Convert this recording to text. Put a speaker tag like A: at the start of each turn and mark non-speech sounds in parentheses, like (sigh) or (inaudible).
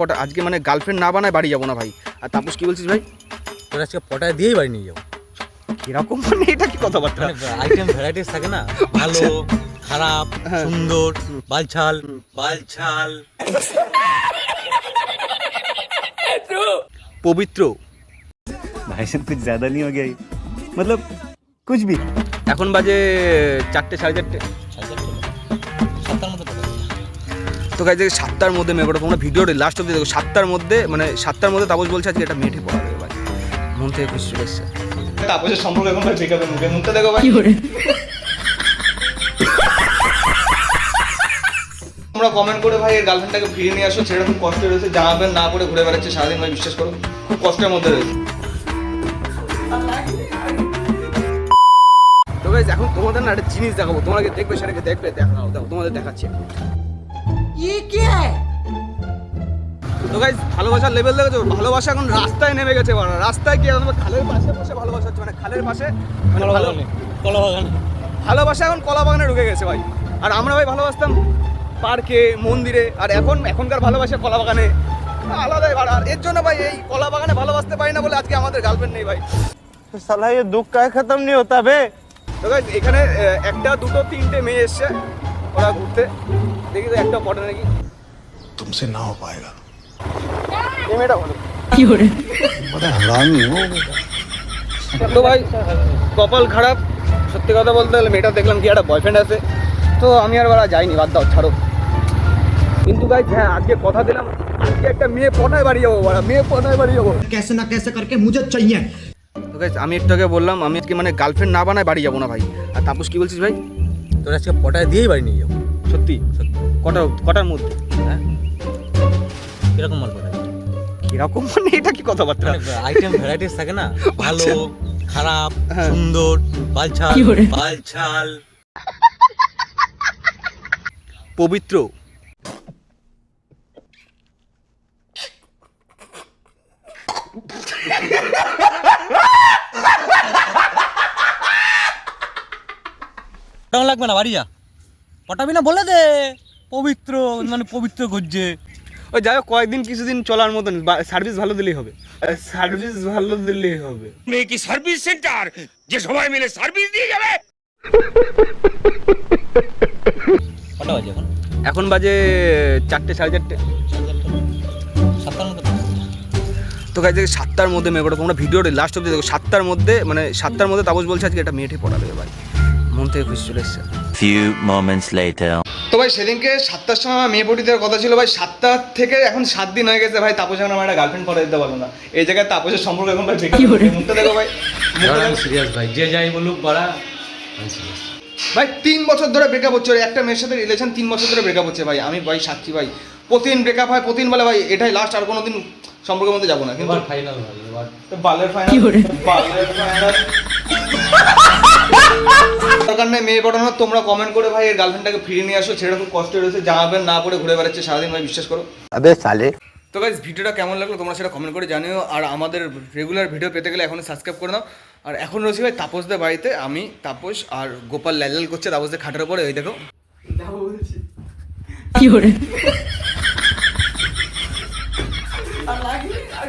A: পটা আজকে মানে গার্লফ্রেন্ড না বানায় বাড়ি যাব না ভাই। আর তাপস কি বলছিস ভাই?
B: তোর আজকে পটায় দিয়েই বাড়ি নিয়ে যাব।
A: কীরকম মানে এটা কি কথাবার্তা?
B: মানে আইটেম ভ্যারাইটিস থাকে না? ভালো আচ্ছা। খারাপ
A: হ্যাঁ।
B: সুন্দর বালছাল বালছাল।
A: পবিত্র।
C: ভাই সব কিছু জ্যাদা নিয়ে গেই মতলব কুছ ভি
A: এখন বাজে চারটে। সাড়ে চারটে। তো গাইজ সাতটার মধ্যে মেয়ে পড়া তোমরা ভিডিওটা লাস্ট অব্দি দেখো। সাতটার মধ্যে মানে সাতটার মধ্যে তাপস বলছে আজকে এটা মেয়েঠে পড়া দেবে ভাই মন থেকে খুশি চলে এসছে। তাপসের সম্পর্ক এখন ভাই ব্রেকআপের মুখে। মুখটা দেখো ভাই। তোমরা কমেন্ট করে ভাই এর গার্লফ্রেন্ডটাকে ফিরিয়ে নিয়ে আসো। ছেড়ে খুব কষ্ট রয়েছে জামা প্যান্ট না পরে ঘুরে বেড়াচ্ছে সারাদিন ভাই বিশ্বাস করো খুব কষ্টের মধ্যে রয়েছে। তো গাইজ এখন তোমাদের না একটা জিনিস দেখাবো। তোমাকে দেখবে সেটাকে দেখবে দেখাও দেখো তোমাদের দেখাচ্ছি তো গাইজ ভালোবাসার লেভেল দেখেছো ভালোবাসা এখন রাস্তায় নেমে গেছে বাড়া রাস্তায় কি এখন খালের পাশে বসে ভালোবাসা হচ্ছে মানে খালের পাশে মানে ভালো-
B: কলা বাগানে
A: ভালোবাসা এখন কলা বাগানে ঢুকে গেছে ভাই আর আমরা ভাই ভালোবাসতাম পার্কে মন্দিরে আর এখন এখনকার ভালোবাসা কলা বাগানে আলাদাই ভাড়া আর এর জন্য ভাই এই কলা বাগানে ভালোবাসতে পারি না বলে আজকে আমাদের গার্লফ্রেন্ড নেই ভাই
C: साला ये दुख का खत्म नहीं होता बे
A: তো guys, এখানে আহ, একটা দুটো তিনটে মেয়ে এসছে ওরা ঘুরতে। দেখি তো একটা পটে নাকি।
D: তুমসে না হো পায়েগা
A: এই মেয়েটা বলো
D: কি হরে মানে হারামি
A: তো ভাই কপাল খারাপ। সত্যি কথা বলতে গেলে মেয়েটা দেখলাম কি একটা বয়ফ্রেন্ড আছে। তো আমি আর ওরা যাইনি বাদ দাও ছাড়ো। কিন্তু ভাই হ্যাঁ আজকে কথা দিলাম। আজকে একটা মেয়ে পটায় বাড়ি যাব বাড়া মেয়ে পটায় বাড়ি যাব।
E: কেসে না কেসে করকে
A: মুঝে চাইয়ে আমি একটু আগে বললাম আমি আজকে মানে গার্লফ্রেন্ড না বানায় বাড়ি যাব না ভাই। আর তাপস কি বলছিস ভাই?
B: তোর আজকে পটায় দিয়েই বাড়ি নিয়ে যাব।
A: সত্যি? কটা কটার মধ্যে?
B: হ্যাঁ? কীরকম মাল পটায়?
A: কীরকম মানে এটা কি কথাবার্তা?
B: মানে আইটেম ভ্যারাইটিস থাকে না? (laughs) ভালো খারাপ
A: হ্যাঁ।
B: সুন্দর বালছাল বালছাল।
A: পবিত্র।
B: পটানো লাগবে না বাড়ি যা পটাবি না? বলে দে। পবিত্র মানে পবিত্র গজ্জে।
A: ওই যাই হোক কয়েকদিন কিছুদিন চলার মতন। সার্ভিস ভালো দিলেই হবে। সার্ভিস ভালো দিলেই হবে।
F: মেয়ে কি সার্ভিস সেন্টার যে সবাই মিলে সার্ভিস দিয়ে যাবে?
B: কটা বাজে এখন?
A: এখন বাজে চারটে সাড়ে চারটে। তো গাইজ সাতটার মধ্যে মেয়ে পড়া তোমরা ভিডিওটা লাস্ট অব্দি দেখো। সাতটার মধ্যে মানে সাতটার মধ্যে তাপস বলছে আজকে এটা মেয়েঠে পড়া দেবে ভাই মন থেকে খুশি চলে এসছে।
G: Few moments later.
A: তো ভাই সেদিনকে সাতটার সময় আমার মেয়ে পটি দেওয়ার কথা ছিল ভাই সাতটা থেকে এখন সাত দিন হয়ে গেছে ভাই তাপস এখন আমার একটা গার্লফ্রেন্ড পরে দিতে পারল না। এই জায়গায় তাপসের সম্পর্ক এখন ভাই মুখটা দেখো ভাই।
B: সিরিয়াস ভাই যে যাই বলুক বাড়া।
A: ভাই তিন বছর ধরে ব্রেকআপ হচ্ছে একটা মেয়ের সাথে রিলেশন তিন বছর ধরে ব্রেকআপ হচ্ছে ভাই। আমি ভাই সাক্ষী ভাই। প্রতিদিন ব্রেকআপ হয় প্রতিদিন বলে ভাই এটাই লাস্ট আর কোনোদিন সম্পর্কের মধ্যে যাব না। কিন্তু
B: ফাইনাল ভাই এবার।
A: বালের ফাইনাল বালের ফাইনাল দরকার নেই মেয়ে পাঠানোর তোমরা কমেন্ট করে ভাই এর গার্লফ্রেন্ডটাকে ফিরিয়ে নিয়ে আসো ছেলেটা খুব কষ্টে রয়েছে জামাবেন না পরে ঘুরে বেড়াচ্ছে সারাদিন ভাই বিশ্বাস করো।
C: আবে সালে।
A: তো গাইজ ভিডিওটা কেমন লাগল তোমরা সেটা কমেন্ট করে জানিও আর আমাদের রেগুলার ভিডিও পেতে গেলে এখন সাবস্ক্রাইব করে নাও। আর এখন রয়েছে ভাই তাপসদের বাড়িতে আমি তাপস আর গোপাল লাল লাল করছে তাপসদের খাটের উপরে ওই দেখো।
E: কি করে আর